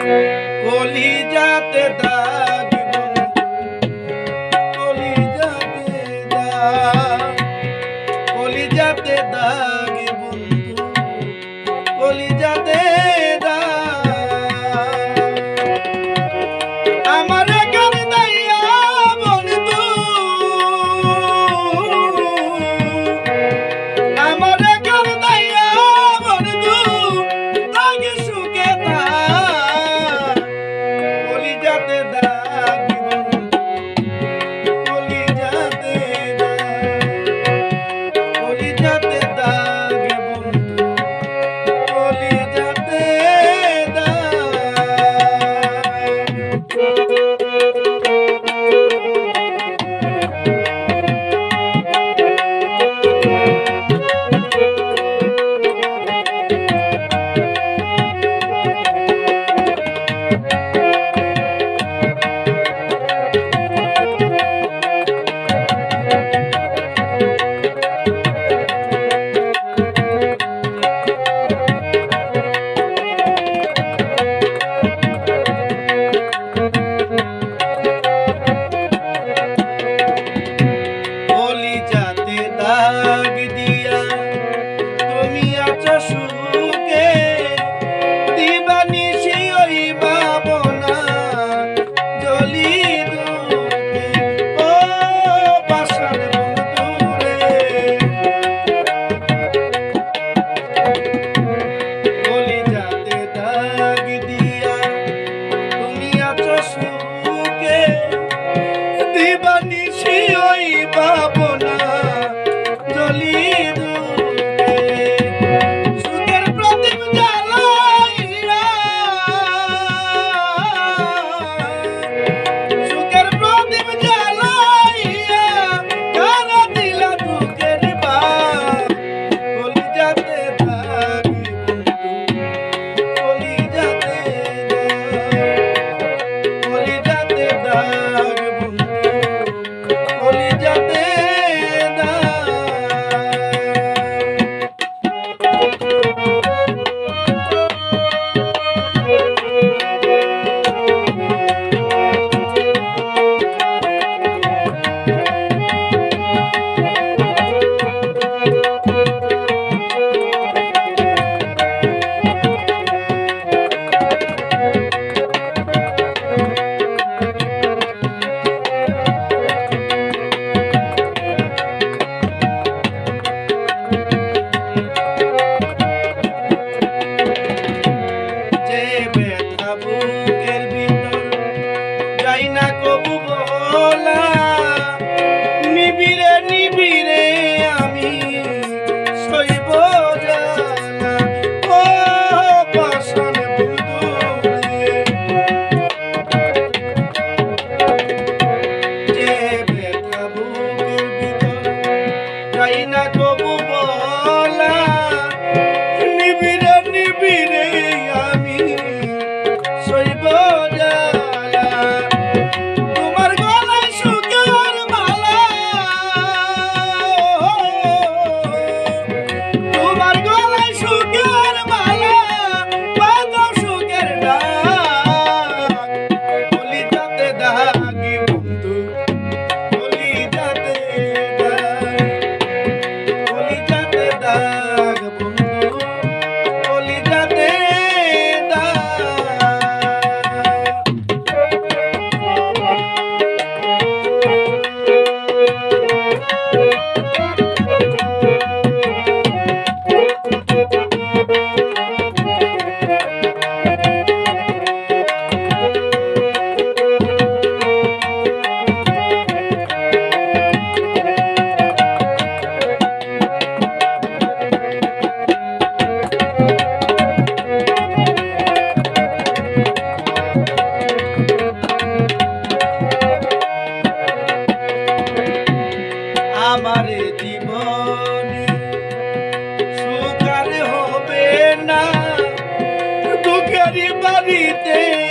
কলি যাতে দাগ কলি যাতে দাগ কলি যাতে দাগ বন্ধু। কলি যাতে নিবি। করিতে